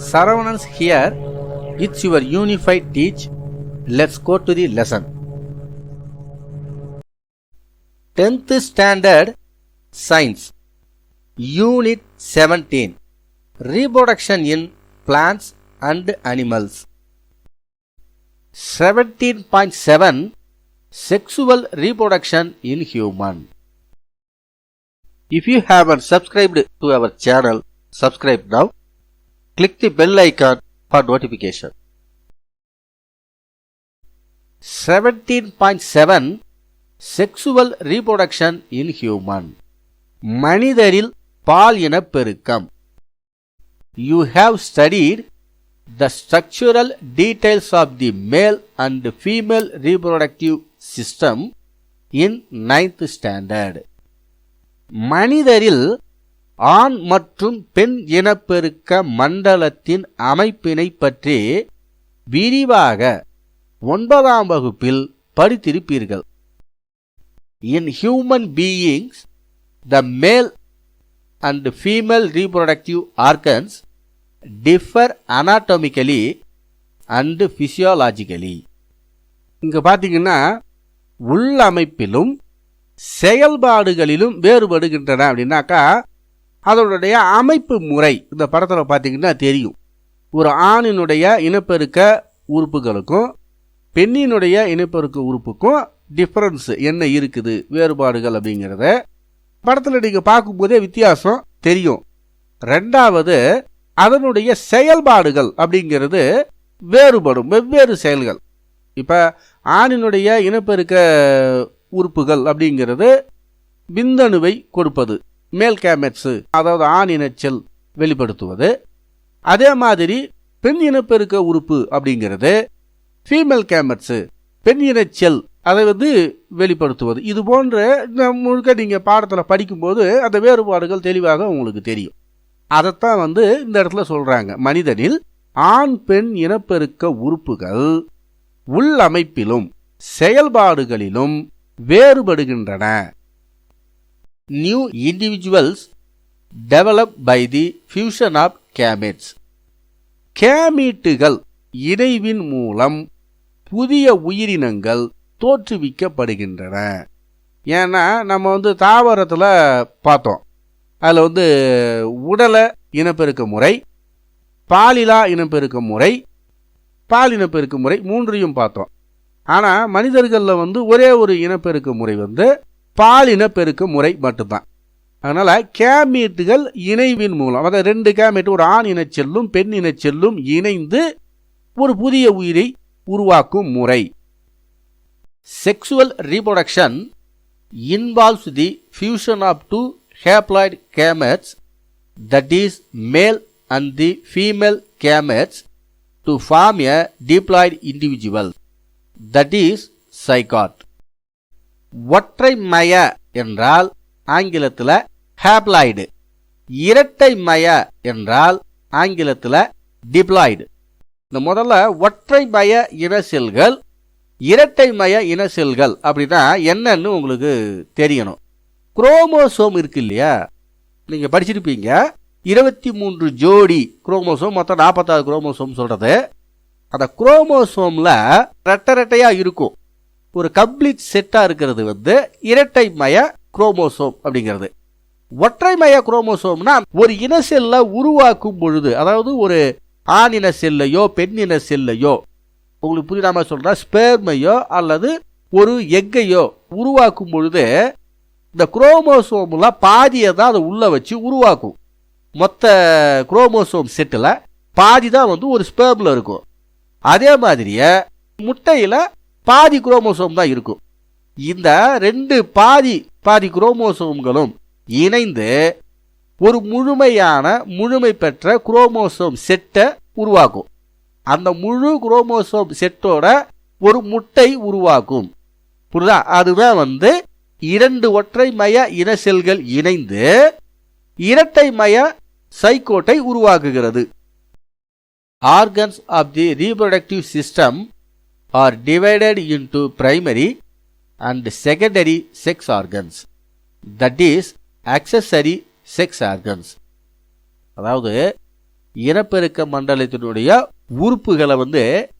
Saravanans here. It's your unified teach. Let's go to the lesson. 10th Standard Science Unit 17 Reproduction in Plants and Animals 17.7 Sexual Reproduction in Human If you haven't subscribed to our channel, subscribe now. Click the bell icon for notification. 17.7 sexual reproduction in human மனிதரில் பால் இனப்பெருக்கம் you have studied the structural details of the male and female reproductive system in ninth standard மனிதரில் ஆண் மற்றும் பெண் இனப்பெருக்க மண்டலத்தின் அமைப்பினை பற்றி விரிவாக ஒன்பதாம் வகுப்பில் படித்திருப்பீர்கள் இன் human beings the male and female reproductive organs differ anatomically and physiologically. இங்கே பார்த்தீங்கன்னா உள்ளமைப்பிலும் செயல்பாடுகளிலும் வேறுபடுகின்றன அப்படின்னாக்கா அதனுடைய அமைப்பு முறை. இந்த படத்தில் பார்த்தீங்கன்னா தெரியும். ஒரு ஆணினுடைய இனப்பெருக்க உறுப்புகளுக்கும் பெண்ணினுடைய இனப்பெருக்க உறுப்புக்கும் டிஃப்ரென்ஸ் என்ன இருக்குது வேறுபாடுகள் அப்படிங்கிறத படத்தில் நீங்கள் பார்க்கும்போதே வித்தியாசம் தெரியும். ரெண்டாவது அதனுடைய செயல்பாடுகள் அப்படிங்கிறது வேறுபடும் வெவ்வேறு செயல்கள். இப்போ ஆணினுடைய இனப்பெருக்க உறுப்புகள் அப்படிங்கிறது விந்தணுவை கொடுப்பது. மேல் கேமெட்ஸு அதாவது ஆண் இனச்சல் வெளிப்படுத்துவது. அதே மாதிரி பெண் இனப்பெருக்க உறுப்பு அப்படிங்கிறது ஃபீமேல் கேமெட்ஸு பெண் இனச்சல் அதை வந்து வெளிப்படுத்துவது. இது போன்ற முழுக்க நீங்கள் பாடத்தில் படிக்கும்போது அந்த வேறுபாடுகள் தெளிவாக உங்களுக்கு தெரியும். அதைத்தான் வந்து இந்த இடத்துல சொல்கிறாங்க மனிதனில் ஆண் பெண் இனப்பெருக்க உறுப்புகள் உள்ளமைப்பிலும் செயல்பாடுகளிலும் வேறுபடுகின்றன. New individuals develop by the fusion of gametes கேமீட்டுகள் இணைவின் மூலம் புதிய உயிரினங்கள் தோற்றுவிக்கப்படுகின்றன. ஏன்னா நம்ம வந்து தாவரத்தில் பார்த்தோம். அதில் வந்து உடலை இனப்பெருக்க முறை பாலிலா இனப்பெருக்க முறை பால் இனப்பெருக்க முறை மூன்றையும் பார்த்தோம். ஆனால் மனிதர்களில் வந்து ஒரே ஒரு இனப்பெருக்க முறை வந்து பாலின பெருக்கு முறை மட்டும்தான் அதனால் கேமீட்டுகள் இணைவின் மூலம் அதாவது ரெண்டு கேமீட்டு ஒரு ஆண் இனச்செல்லும் பெண் இனச்செல்லும் இணைந்து ஒரு புதிய உயிரை உருவாக்கும் முறை sexual reproduction involves the fusion of two haploid gametes that is male and the female gametes to form a diploid individual that is zygote ஒற்றை மய என்றால் ஆங்கிலத்தில் ஹேப்ளாய்டு இரட்டை மய என்றால் ஆங்கிலத்தில் டிப்ளாய்டு இந்த முதல்ல ஒற்றை மய இன செல்கள் இரட்டை மய இன செல்கள் அப்படின்னா என்னன்னு உங்களுக்கு தெரியணும். குரோமோசோம் இருக்கு இல்லையா? நீங்கள் படிச்சிருப்பீங்க. இருபத்தி மூன்று ஜோடி குரோமோசோம் மொத்தம் நாற்பத்தாறு குரோமோசோம் சொல்கிறது அந்த குரோமோசோமில் ரெட்டை ரெட்டையாக இருக்கும். ஒரு கம்ப்ளீட் செட்டாக இருக்கிறது வந்து இரட்டை மய குரோமோசோம் அப்படிங்கிறது. ஒற்றை மய குரோமோசோம்னா ஒரு இன செல்லை உருவாக்கும் பொழுது அதாவது ஒரு ஆணின செல்லையோ பெண்ணின செல்லையோ உங்களுக்கு புரியாம சொல்றா ஸ்பேர்மையோ அல்லது ஒரு எக்கையோ உருவாக்கும் பொழுது இந்த குரோமோசோம்ல பாதியை தான் அதை உள்ள வச்சு உருவாக்கும். மொத்த குரோமோசோம் செட்டில் பாதி தான் வந்து ஒரு ஸ்பேர்மில் இருக்கும். அதே மாதிரியே முட்டையில் பாதி குரோமோசோம் தான் இருக்கும். இந்த ரெண்டு பாதி பாதி குரோமோசோம்களும் இணைந்து ஒரு முழுமையான முழுமை பெற்ற குரோமோசோம் செட்டை உருவாக்கும் அந்த முழு குரோமோசோம் செட்டோட ஒரு முட்டை உருவாக்கும் புரியுதா? அதுதான் வந்து இரண்டு ஒற்றை மய இன செல்கள் இணைந்து இரட்டை மய சைக்கோட்டை உருவாக்குகிறது. Organs of the reproductive system are divided into primary and secondary sex organs that is accessory sex organs அதாவது இனப்பெருக்க மண்டலத்தினுடைய உறுப்புகளை வந்து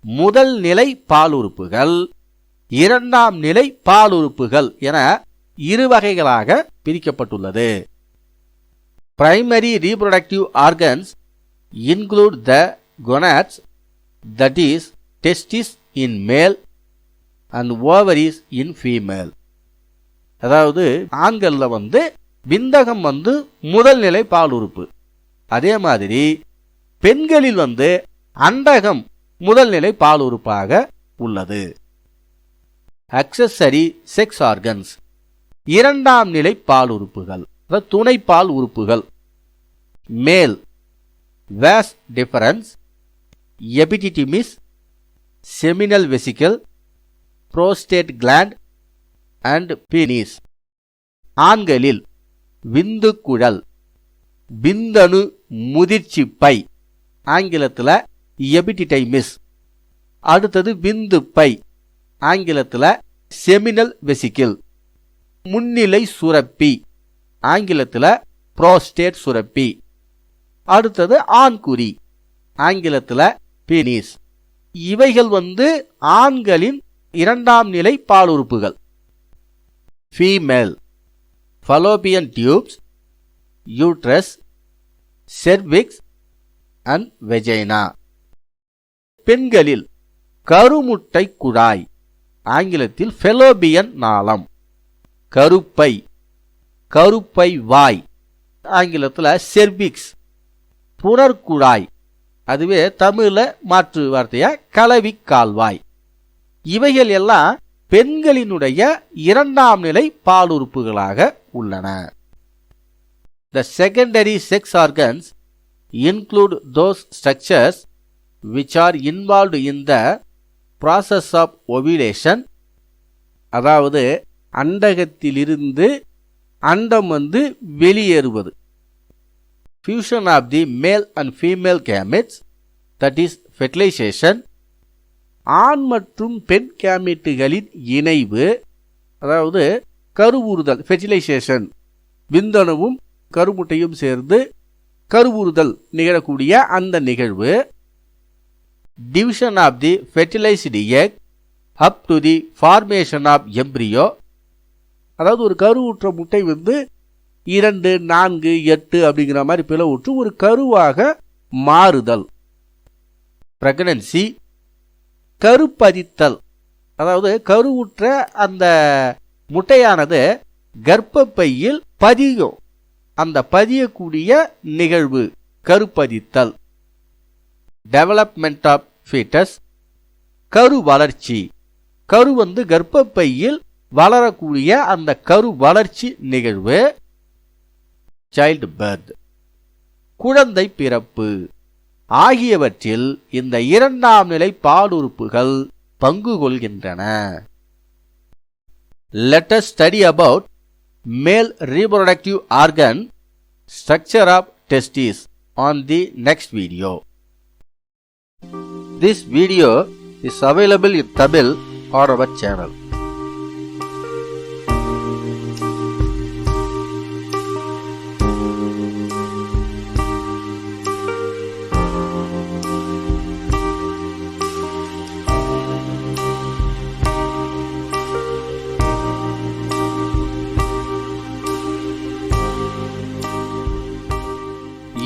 முதல் நிலை பால் உறுப்புகள் இரண்டாம் நிலை பால் உறுப்புகள் என இரு வகைகளாக பிரிக்கப்பட்டுள்ளது. Primary reproductive organs include the gonads that is testis in male and ovaries in female அதாவது ஆண்களில் வந்து விந்தகம் வந்து முதல் நிலை பால் உறுப்பு. அதே மாதிரி பெண்களில் வந்து அண்டகம் முதல் நிலை பால் உறுப்பாக உள்ளது. அக்சசரி செக்ஸ் ஆர்கன்ஸ் இரண்டாம் நிலை பால் உறுப்புகள். துணை பால் உறுப்புகள். Male vas deferens epididymis seminal vesicle prostate gland and penis ஆண்களில் விந்து குழல் விந்தணு முதிர்ச்சி பை ஆங்கிலத்தில் எபிடிடைமிஸ் அடுத்தது விந்து பை. ஆங்கிலத்தில் செமினல் வெசிக்கிள் முன்னிலை சுரப்பி. ஆங்கிலத்தில் புரோஸ்டேட் சுரப்பி. அடுத்தது ஆண்குறி. ஆங்கிலத்தில் பீனிஸ் இவைகள் வந்து ஆண்களின் இரண்டாம் நிலை பாலுறுப்புகள் female fallopian tubes uterus cervix and vagina பெண்களில் கருமுட்டை குழாய் ஆங்கிலத்தில் ஃபெலோபியன் நாளம். கருப்பை கருப்பை வாய் ஆங்கிலத்தில் செர்விக்ஸ் புனர்குழாய் அதுவே தமிழில் மாற்று வார்த்தையா? கலவி கால்வாய். இவைகள் எல்லாம் பெண்களினுடைய இரண்டாம் நிலை பாலுறுப்புகளாக உள்ளன. The secondary sex organs include those structures which are involved in the process of ovulation அதாவது அண்டகத்திலிருந்து அண்டம் வந்து வெளியேறுவது. Fusion of the male and female gametes that is fertilization ஆண் மற்றும் பெண் கேமிட்டுகளின் இணைவு அதாவது கருவுறுதல் ஃபெர்டிலைசேஷன் விந்தணுவும் கருமுட்டையும் சேர்ந்து கருவுறுதல் நிகழக்கூடிய அந்த நிகழ்வு division of the fertilised egg up to the formation of embryo அதாவது ஒரு கருவுற்ற முட்டை வந்து இரண்டு நான்கு எட்டு அப்படிங்கிற மாதிரி பிளவுற்று ஒரு கருவாக மாறுதல். பிரெக்னன்சி கருப்பதித்தல். அதாவது கருவுற்ற அந்த முட்டையானது கர்ப்பப்பையில் பதியும். அந்த பதியக்கூடிய நிகழ்வு கருப்பதித்தல். டெவலப்மெண்ட் ஆஃப் ஃபீட்டஸ் கரு வளர்ச்சி. கரு வந்து கர்ப்பப்பையில் வளரக்கூடிய அந்த கரு வளர்ச்சி நிகழ்வு. சைல்டு பர்த் குழந்தை பிறப்பு. ஆகியவற்றில் இந்த இரண்டாம் நிலை பாலுறுப்புகள் பங்கு கொள்கின்றன. Later study about male reproductive organ structure of testis on the next video this video is available in Tamil on our channel